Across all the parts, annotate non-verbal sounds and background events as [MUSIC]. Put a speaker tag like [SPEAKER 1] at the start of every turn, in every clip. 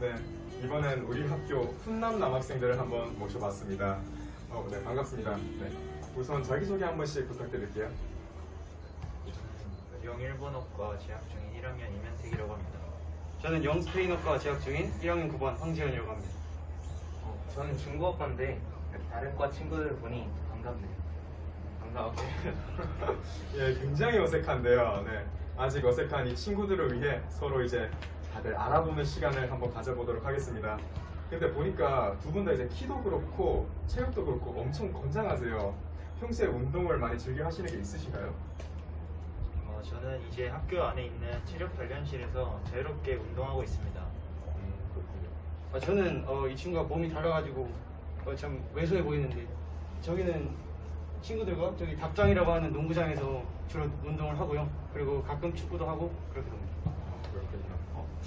[SPEAKER 1] 네, 이번엔 우리 학교 훈남 남학생들을 한번 모셔봤습니다. 어, 네, 반갑습니다. 네, 우선 자기소개 한 번씩 부탁드릴게요.
[SPEAKER 2] 영일본어과 재학 중인 1학년 이면택이라고 합니다.
[SPEAKER 3] 저는 영스페인어과 재학 중인 1학년 9반 황지현이라고 합니다.
[SPEAKER 4] 어, 저는 중국어과인데 다른 과 친구들 보니 반갑네요. 반가워. [LAUGHS]
[SPEAKER 1] 예, 굉장히 어색한데요. 네, 아직 어색한 이 친구들을 위해 서로 이제 다들 알아보는 시간을 한번 가져보도록 하겠습니다. 근데 보니까 두 분 다 이제 키도 그렇고 체력도 그렇고 엄청 건장하세요. 평소에 운동을 많이 즐겨 하시는 게 있으신가요?
[SPEAKER 2] 어, 저는 이제 학교 안에 있는 체력 단련실에서 자유롭게 운동하고 있습니다.
[SPEAKER 1] 음.
[SPEAKER 3] 아, 저는 어, 이 친구가 몸이 달라가지고 어, 참 왜소해 보이는데 저기는 친구들과 저기 닭장이라고 하는 농구장에서 주로 운동을 하고요. 그리고 가끔 축구도 하고 그렇게 됩니다.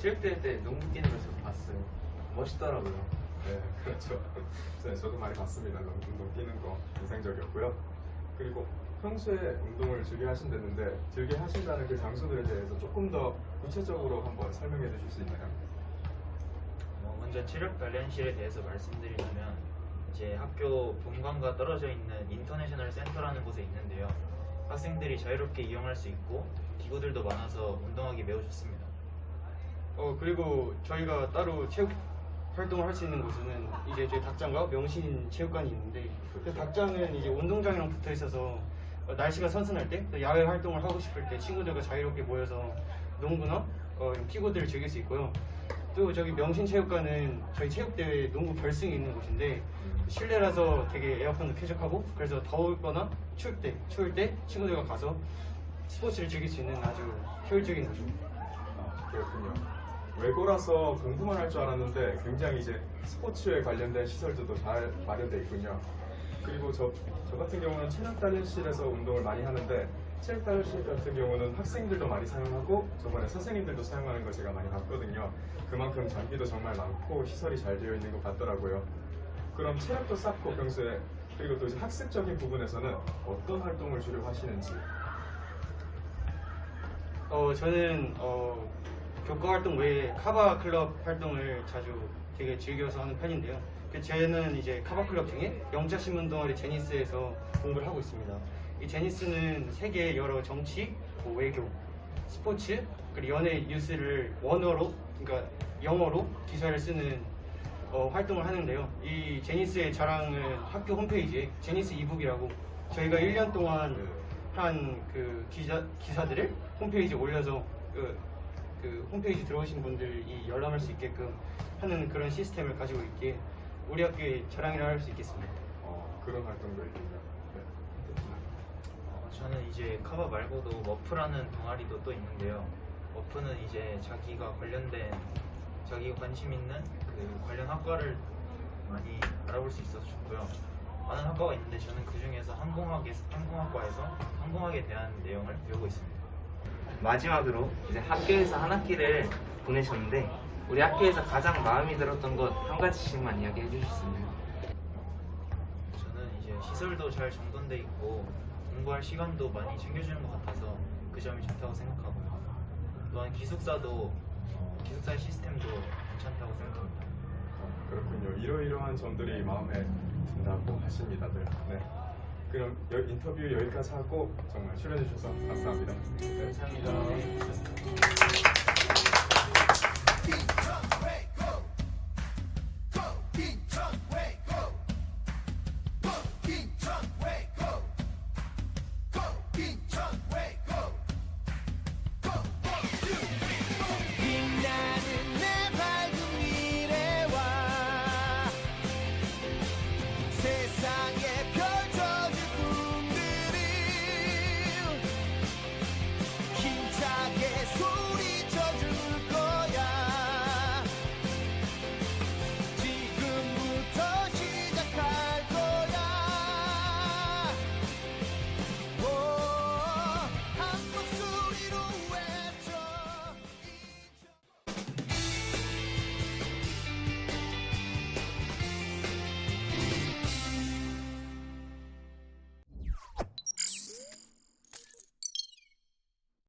[SPEAKER 4] 체육대회 때 농구 뛰는 걸 봤어요. 멋있더라고요.
[SPEAKER 1] 네, [LAUGHS] 그렇죠. 네, 저도 많이 봤습니다. 너무 운동 뛰는 거 인상적이었고요. 그리고 평소에 운동을 즐겨 하신다는데 즐겨 하신다는 그 장소들에 대해서 조금 더 구체적으로 한번 설명해 주실 수 있나요?
[SPEAKER 2] 어, 먼저 체력 단련실에 대해서 말씀드리자면 이제 학교 본관과 떨어져 있는 인터내셔널 센터라는 곳에 있는데요. 학생들이 자유롭게 이용할 수 있고 기구들도 많아서 운동하기 매우 좋습니다.
[SPEAKER 3] 어 그리고 저희가 따로 체육 활동을 할 수 있는 곳은 이제 저희 닭장과 명신 체육관이 있는데 그 닭장은 이제 운동장이랑 붙어 있어서 어, 날씨가 선선할 때또 야외 활동을 하고 싶을 때 친구들과 자유롭게 모여서 농구나 어, 피구들을 즐길 수 있고요. 또 저기 명신 체육관은 저희 체육대회 농구 결승이 있는 곳인데 실내라서 되게 에어컨도 쾌적하고 그래서 더울거나 추울 때 추울 때 친구들과 가서 스포츠를 즐길 수 있는 아주 효율적인 곳입니다.
[SPEAKER 1] 아, 그렇군요. 외고라서 공부만 할 줄 알았는데 굉장히 이제 스포츠에 관련된 시설들도 잘 마련되어 있군요. 그리고 저, 저 같은 경우는 체력 단련실에서 운동을 많이 하는데 체력 단련실 같은 경우는 학생들도 많이 사용하고 저번에 선생님들도 사용하는 걸 제가 많이 봤거든요. 그만큼 장비도 정말 많고 시설이 잘 되어 있는 것 같더라고요. 그럼 체력도 쌓고 평소에 그리고 또 이제 학습적인 부분에서는 어떤 활동을 주로 하시는지
[SPEAKER 3] 어 저는 어 교과 활동 외에 카바 클럽 활동을 자주 되게 즐겨서 하는 편인데요. 그 저는 이제 카바 클럽 중에 영자 신문 동아리 제니스에서 공부를 하고 있습니다. 이 제니스는 세계 여러 정치, 뭐 외교, 스포츠, 그리고 연예 뉴스를 원어로 그러니까 영어로 기사를 쓰는 어, 활동을 하는데요. 이 제니스의 자랑은 학교 홈페이지에 제니스 이북이라고 저희가 1년 동안 한 그 기자 기사들을 홈페이지에 올려서 그, 그 홈페이지 들어오신 분들이 열람할 수 있게끔 하는 그런 시스템을 가지고 있기에 우리 학교의 자랑이라 할 수 있겠습니다.
[SPEAKER 1] 어, 그런 활동도 있군요. 네.
[SPEAKER 2] 어, 저는 이제 카바 말고도 워프라는 동아리도 또 있는데요. 워프는 이제 자기가 관련된 자기가 관심 있는 그 관련 학과를 많이 알아볼 수 있어서 좋고요. 많은 학과가 있는데 저는 그 중에서 항공학에 항공학과에서 항공학에 대한 내용을 배우고 있습니다.
[SPEAKER 4] 마지막으로 이제 학교에서 한 학기를 보내셨는데 우리 학교에서 가장 마음에 들었던 것 한 가지씩만 이야기해 주실 수 있나요?
[SPEAKER 2] 저는 이제 시설도 잘 정돈돼 있고 공부할 시간도 많이 챙겨주는 것 같아서 그 점이 좋다고 생각하고요. 또한 기숙사도 어, 기숙사 시스템도 괜찮다고 생각합니다.
[SPEAKER 1] 어, 그렇군요. 이러이러한 점들이 마음에 든다고 하십니다들. 네. 그럼 여- 인터뷰 여기까지 하고 정말 출연해 주셔서 감사합니다. 네.
[SPEAKER 4] 감사합니다.